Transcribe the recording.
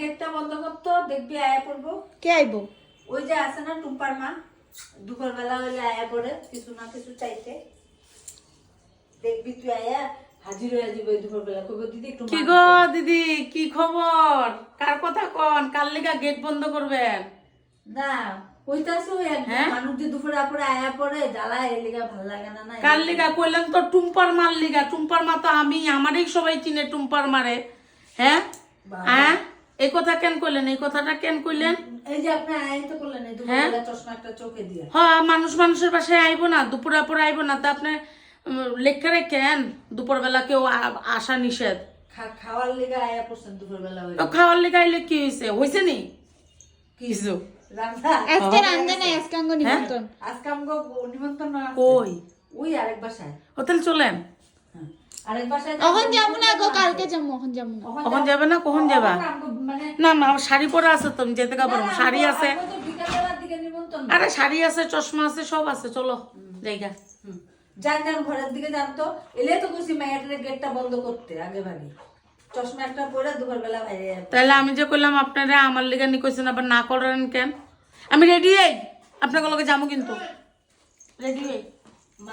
গেটটা বন্ধ করতো দেখবি আয়া পড়ব। কে আইবো? ওই যে আছে না টুম্পার মা দুপুর বেলা হইলে আয়া পড়ে কিছু না কিছু চাইতে দেখবি তুই আয়া হাজির হয়ে যাবে দুপুর বেলা কইবো দিদি একটু কি গো দিদি কি খবর? কার কথা কন? কার লিগা গেট বন্ধ করবেন? না কইতাছো হ্যাঁ? মানুষ যে দুপুরে পরে আয়া পড়ে জ্বালা এর লিগা ভালো লাগে না না কার লিগা। কইলেন তো টুম্পার মার লিগা। টুম্পার মা তো আমি আমারই সবাই চিনে টুম্পার মারে। হ্যাঁ? হ্যাঁ? এই কথা কেন কইলেন? এই কথাটা কেন কইলেন? এই যে আপনি আয়া তো করলেন হ্যাঁ? বেলা চশমা একটা চোখে দিয়া। হ্যাঁ মানুষ মানুষের বাসায় আইবো না দুপুরে পরে আইবো না। তা আপনি লেখা রেখেন দুপুর বেলা কেউ আসা নিষেধ। খাওয়ার লিগা আয়া পড়ছেন দুপুর বেলা খাওয়ার লিগা আইলে কি হয়েছে হয়েছে নি? কিছু? আজকে রান্ধে নাই আজকে আঙ্গ নিমন্ত্রণ। আজকে আমগো নিমন্ত্রণ কই? ওই আরেক বাসায়। হোটেল চলেন। হ্যাঁ। আরেক বাসায় এখন যাব না গো কালকে যাব এখন যাব না। কখন যাবে। না কখন যাবা? না আমার শাড়ি পরা আছে তো আমি যেতে পারব না। শাড়ি আছে। আরে শাড়ি আছে চশমা আছে সব আছে চলো জায়গা। যান ঘরের দিকে যান তো। এলে তো খুশি মাইয়াটার গেটটা বন্ধ করতে আগে ভাগে। চশমা একটা পরে দুপুর বেলা বাইরে তাহলে আমি যে কইলাম আপনারা আমার লিগা নি কইছেন আবার না করেন কেন? আমি রেডি এই? আপনাকে লগে যাব কিন্তু। রেডি এই?